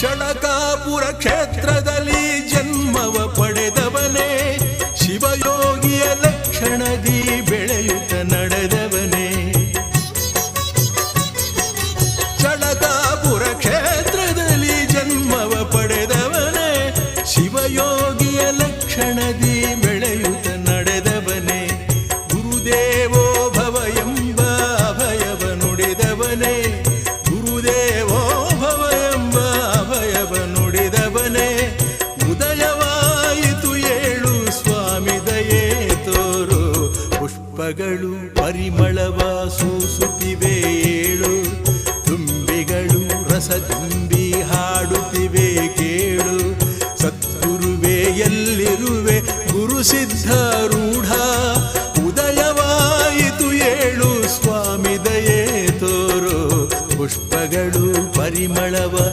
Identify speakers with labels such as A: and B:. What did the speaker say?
A: ಚಳಕಾಪುರ ಕ್ಷೇತ್ರದಲ್ಲಿ ಜನ್ಮವ ಪಡೆದವನೇ, ಶಿವಯೋಗಿಯ ಲಕ್ಷಣದಿ ಬೆಳೆಯುತ್ತ ನಡೆದವನೇ. ಚಳಕಾಪುರ ಕ್ಷೇತ್ರದಲ್ಲಿ ಜನ್ಮವ ಪಡೆದವನೇ, ಶಿವಯೋಗಿಯ ಲಕ್ಷಣದಿ ಬೆಳೆಯುತ್ತ ನಡೆದವನೇ. ಗುರುದೇವೋ ಭವ ಎಂಬ ಅಭಯವ ನುಡಿದವನೇ. ದೀಪಗಳು ಪರಿಮಳವ ಸೂಸುತ್ತಿವೆ ಏಳು. ತುಂಬಿಗಳು ರಸದುಂಬಿ ಹಾಡುತ್ತಿವೆ ಕೇಳು. ಸತ್ತುರುವೇ ಎಲ್ಲಿರುವೆ? ಗುರು ಸಿದ್ಧಾರೂಢ ಉದಯವಾಯಿತು ಏಳು. ಸ್ವಾಮಿ ದಯೇ ತೋರು. ಪುಷ್ಪಗಳು ಪರಿಮಳವ